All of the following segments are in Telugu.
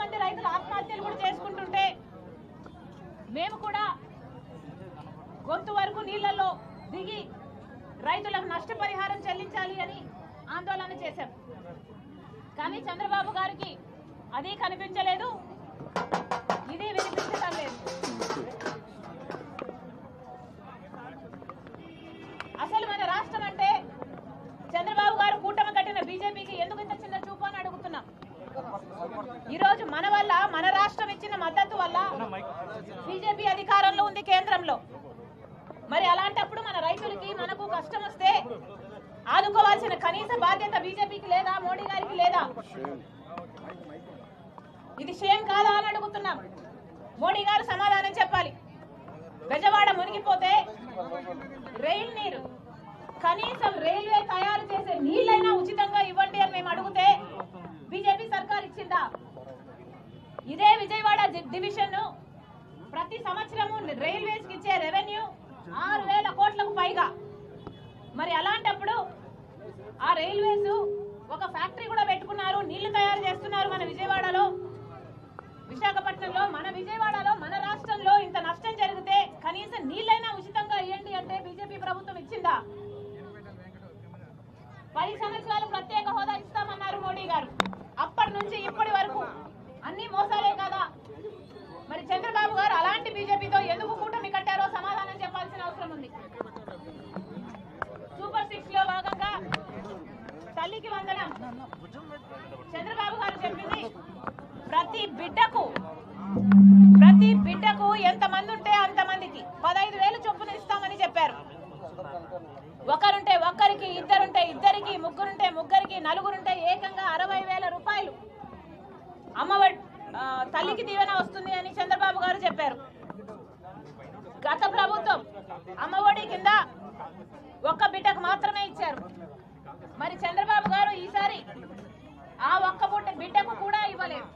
మంది రైతులు ఆత్మహత్యలు కూడా చేసుకుంటుంటే మేము కూడా గొంతు వరకు నీళ్ళలో దిగి రైతులకు నష్టపరిహారం చెల్లించాలి అని ఆందోళన చేశాం. కానీ చంద్రబాబు గారికి అది కనిపించలేదు. ఇది వినిపించడం లేదు. అసలు మన రాష్ట్రం అంటే చంద్రబాబు గారు కూటమి కట్టిన బీజేపీకి ఎందుకు ఇంత చిన్న ఈ రోజు మన వల్ల మన రాష్ట్రం ఇచ్చిన మద్దతు వల్ల బీజేపీ అధికారంలో ఉంది కేంద్రంలో. మరి అలాంటప్పుడు మన రైతులకి మనకు కష్టం వస్తే ఆదుకోవాల్సిన కనీస బాధ్యత బీజేపీకి లేదా మోడీ గారికి లేదా? ఇది షేమ్ కాదా అని అడుగుతున్నాం. మోడీ గారు సమాధానం చెప్పాలి. బెజవాడ మునిగిపోతే రైల్ నీరు కనీసం రైల్వే తయారు చేసే నీళ్ళైనా ఉచితంగా ఇవ్వండి అని మేము అడిగితే వచ్చిందా ఇదే విజయవాడ డివిజన్ ప్రతి సంవత్సరము రైల్వేస్కి ఇచ్చే రెవెన్యూ ఆరు వేల కోట్లకు పైగా. మరి అలాంటప్పుడు ఆ రైల్వేస్ ఒక ఫ్యాక్టరీ కూడా పెట్టుకున్నారు నీళ్ళు తయారు చేస్తున్నారు మన విజయవాడలో. విశాఖపట్నంలో మన విజయవాడలో మన రాష్ట్రంలో ఇంత నష్టం జరిగితే కనీసం నీళ్ళైనా ఉచితంగా ఇవ్వండి అంటే బీజేపీ ప్రభుత్వం ఇచ్చిందా? పది సంవత్సరాలు ప్రత్యేక హోదా ఇస్తామన్నారు మోడీ గారు. అప్పటి నుంచి ఇప్పటి వరకు. అన్ని మోసాలే కదా. మరి చంద్రబాబు గారు అలాంటి బీజేపీతో ఎందుకు కూటమి కట్టారో సమాధానం చెప్పాల్సిన అవసరం ఉంది. సూపర్ సిక్స్లో భాగంగా తల్లికి వందనం. చంద్రబాబు గారు చెప్పింది ప్రతి బిడ్డకు ప్రతి బిడ్డకు ఎంత మంది ఉంటే అంత మందికి. పదహైదు వేలు చొప్పున ఇస్తామని చెప్పారు. ఒకరుంటే ఒక్కరికి ఇద్దరుంటే ఇద్దరికి ముగ్గురుంటే ముగ్గురికి నలుగురుంటే ఏకంగా అరవై అమ్మఒడి తల్లికి దీవెన వస్తుంది అని చంద్రబాబు గారు చెప్పారు. గత ప్రభుత్వం అమ్మఒడి కింద ఒక్క బిడ్డకు మాత్రమే ఇచ్చారు. మరి చంద్రబాబు గారు ఈసారి ఆ ఒక్క బుట్ట బిడ్డకు కూడా ఇవ్వలేదు.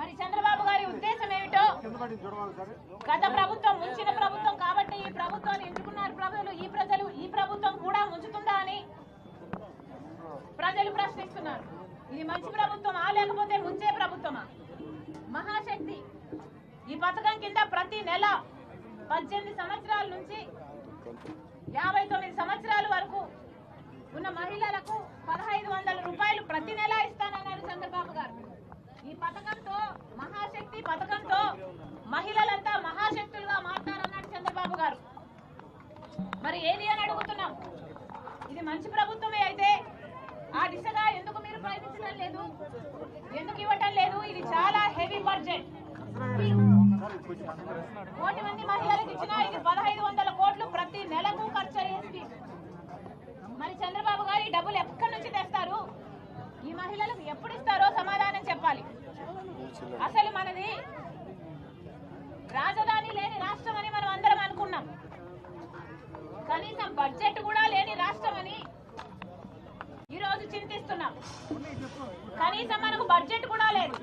మరి చంద్రబాబు గారి ఉద్దేశం ఏమిటో గత ప్రభుత్వం ముంచిన ప్రభుత్వం కాబట్టి ఈ ప్రభుత్వాన్ని ఎంచుకున్నారు ప్రజలు ఈ ప్రజలు ఈ ప్రభుత్వం కూడా ముంచుతుందా అని ప్రజలు ప్రశ్నిస్తున్నారు ఇది మంచి ప్రభుత్వమా? లేకపోతే ముంచే ప్రభుత్వమా? మహాశక్తి ఈ పథకం కింద ప్రతి నెల పద్దెనిమిది సంవత్సరాల నుంచి యాభై తొమ్మిది సంవత్సరాల వరకు ఉన్న మహిళలకు పదహైదు వందల రూపాయలు ప్రతి నెల ఇస్తానన్నారు చంద్రబాబు గారు. ఈ పథకంతో మహాశక్తి పథకంతో మహిళలంతా మహాశక్తులుగా మారుతారన్నాడు చంద్రబాబు గారు. మరి ఏది అని అడుగుతున్నాం? ఇది మంచి ప్రభుత్వమే అయితే ఆ దిశగా ఎందుకు మీరు ప్రయత్నించడం లేదు? ఎందుకు ఇవ్వటం లేదు? ఇది చాలా హెవీ బడ్జెట్ కోటి మంది మహిళలకు ఇచ్చిన ఇది పదహైదు వందల కోట్లు ప్రతి నెలకు ఖర్చు అయ్యేది. మరి చంద్రబాబు గారు ఈ డబ్బులు ఎక్కడి నుంచి తెస్తారు? ఈ మహిళలకు ఎప్పుడు ఇస్తారో సమాధానం చెప్పాలి. అసలు మనది రాజధాని లేని రాష్ట్రం అని మనం అందరం అనుకున్నాం. కనీసం బడ్జెట్ కూడా రోజులు చింతిస్తున్నాం. కనీసం మనకు బడ్జెట్ కూడా లేదు.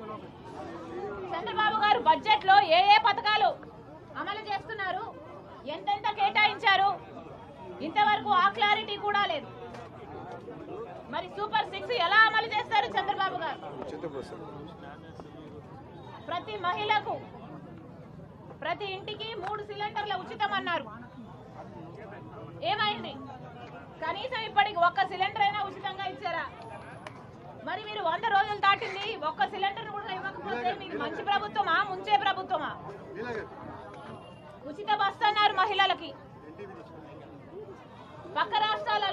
చంద్రబాబు గారు బడ్జెట్లో ఏ ఏ పథకాలు అమలు చేస్తున్నారు? ఎంతెంత కేటాయించారు? ఇంతవరకు ఆ క్లారిటీ కూడా లేదు. మరి సూపర్ సిక్స్ ఎలా అమలు చేస్తారు చంద్రబాబు గారు? ప్రతి మహిళకు ప్రతి ఇంటికి మూడు సిలిండర్ల ఉచితం అన్నారు. ఏమైంది? కనీసం ఇప్పటికి ఒక్క సిలిండర్ అయినా ఉచితంగా ఇచ్చారా? మరి మీరు వంద రోజులు దాటింది ఒక్క సిలిండర్ కూడా ఇవ్వకపోతే మీకు మంచి ప్రభుత్వమా ముంచే ప్రభుత్వమా? ఉచిత బస్సు అన్నారు మహిళలకి. పక్క రాష్ట్రాలలో